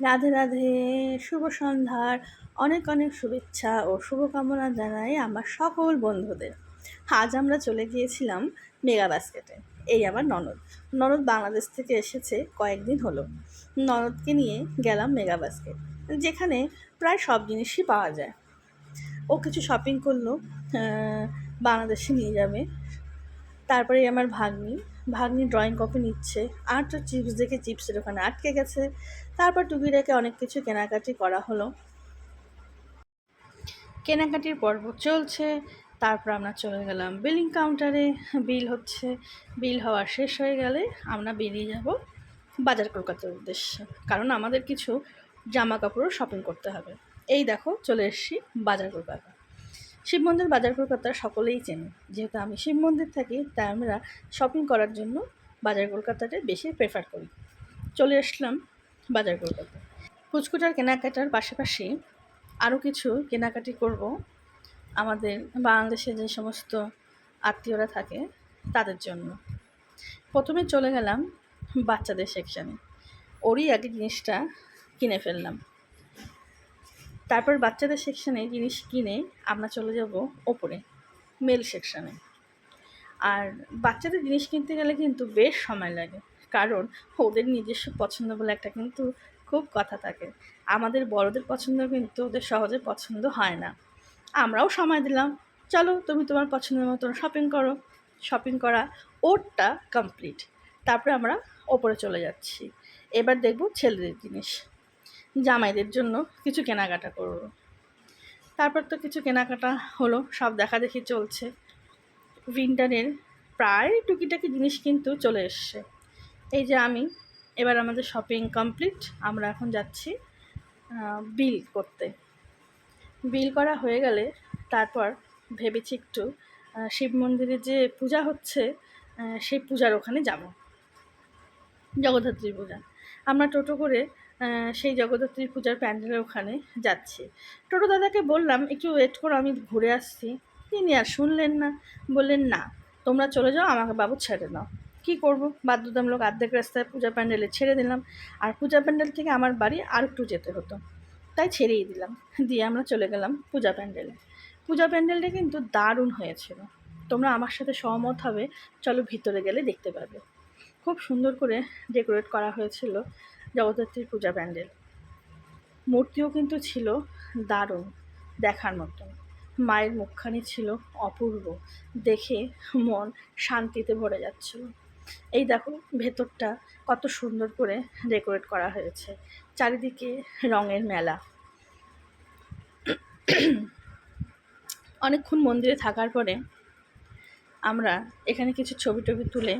রাধে রাধে, শুভ সন্ধ্যার। অনেক অনেক শুভেচ্ছা ও শুভকামনা জানাই আমার সকল বন্ধুদের। আজ আমরা চলে গিয়েছিলাম মেগা বাস্কেটে। এই আমার ননদ। ননদ বাংলাদেশ থেকে এসেছে কয়েকদিন হলো। ননদকে নিয়ে গেলাম মেগা বাস্কেট, যেখানে প্রায় সব জিনিসই পাওয়া যায়। ও কিছু শপিং করল বাংলাদেশে নিয়ে যাবে। তারপরে আমার ভাগ্নি ভাগ্নি ড্রয়িং কপি নিচ্ছে? আর তো চিপস দেখে চিপসের ওখানে আটকে গেছে। তারপর টুকিটাকে অনেক কিছু কেনাকাটি করা হলো। কেনাকাটির পর্ব চলছে। তারপর আমরা চলে গেলাম বিলিং কাউন্টারে বিল হচ্ছে বিল হওয়া শেষ হয়ে গেলে আমরা বেরিয়ে যাব বাজার কলকাতার উদ্দেশ্যে। কারণ আমাদের কিছু জামা কাপড়ও শপিং করতে হবে। এই দেখো, চলে এসেছি বাজার কলকাতা। শিব মন্দির বাজার কলকাতা সকলেই চেনে। যেহেতু আমি শিব মন্দির থাকি, তাই আমরা শপিং করার জন্য বাজার কলকাতাটা বেশি প্রেফার করি। চলে আসলাম বাজার কলকাতা। কুচকুটার কেনাকাটার পাশাপাশি আরও কিছু কেনাকাটি করব। আমাদের বাংলাদেশে যে সমস্ত আত্মীয়রা থাকে, তাদের জন্য। প্রথমে চলে গেলাম বাচ্চাদের সেকশানে ওরই আগে জিনিসটা কিনে ফেললাম। তারপর বাচ্চাদের সেকশানে জিনিস কিনে আমরা চলে যাব ওপরে মেল সেকশানে আর বাচ্চাদের জিনিস কিনতে গেলে কিন্তু বেশ সময় লাগে, কারণ ওদের নিজস্ব পছন্দ বলে একটা কিন্তু খুব কথা থাকে। আমাদের বড়দের পছন্দ কিন্তু ওদের সহজে পছন্দ হয় না। আমরাও সময় দিলাম, চলো তুমি তোমার পছন্দের মতন শপিং করো। শপিং করা ওরটা কমপ্লিট তারপরে আমরা ওপরে চলে যাচ্ছি। এবার দেখব ছেলেদের জিনিস। জামাইদের জন্য কিছু কেনাকাটা করব। তারপর তো কিছু কেনাকাটা হলো, সব দেখা দেখি চলছে। উইন্টারের প্রায় টুকিটাকি জিনিস কিন্তু চলে এসছে। এই যে আমি, এবার আমাদের শপিং কমপ্লিট আমরা এখন যাচ্ছি বিল করতে। বিল করা হয়ে গেলে তারপর ভেবেছি একটু শিব মন্দিরে যে পূজা হচ্ছে সেই পূজার ওখানে যাব। জগদ্ধাত্রী পূজা। আমরা টোটো করে সেই জগদ্ধাত্রী পূজার প্যান্ডেলের ওখানে যাচ্ছি। টোটো দাদাকে বললাম, একটু ওয়েট করো, আমি ঘুরে আসছি। তিনি আর শুনলেন না, বললেন, না, তোমরা চলে যাও, আমাকে বাবু ছেড়ে দাও। কী করব? বাধ্যতামূলক অর্ধেক রাস্তায় পূজা প্যান্ডেলে ছেড়ে দিলাম। আর পূজা প্যান্ডেল থেকে আমার বাড়ি আর একটু যেতে হতো, তাই ছেড়েই দিলাম। দিয়ে আমরা চলে গেলাম পূজা প্যান্ডেলে। পূজা প্যান্ডেলটা কিন্তু দারুণ হয়েছিল। তোমরা আমার সাথে সহমত হবে, চলো ভিতরে গেলে দেখতে পাবে খুব সুন্দর করে ডেকোরেট করা হয়েছিল। জগদ্ধাত্রীর পূজা প্যান্ডেল। মূর্তিও কিন্তু ছিল দারুণ, দেখার মতন। মায়ের মুখখানি ছিল অপূর্ব, দেখে মন শান্তিতে ভরে যাচ্ছিল। এই দেখো ভেতরটা কত সুন্দর করে ডেকোরেট করা হয়েছে, চারিদিকে রঙের মেলা। অনেকক্ষণ মন্দিরে থাকার পরে আমরা এখানে কিছু ছবি টবি তুলে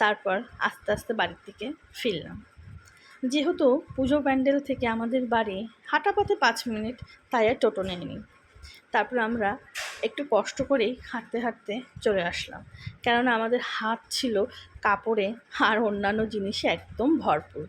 তারপর আস্তে আস্তে বাড়ির দিকে ফিরলাম। যেহেতু পুজো প্যান্ডেল থেকে আমাদের বাড়ি হাঁটা পথে পাঁচ মিনিট, তাই আর টোটো নেয়নি। তারপর আমরা একটু কষ্ট করেই হাঁটতে হাঁটতে চলে আসলাম। কেননা আমাদের হাত ছিল কাপড়ে আর অন্যান্য জিনিসে একদম ভরপুর।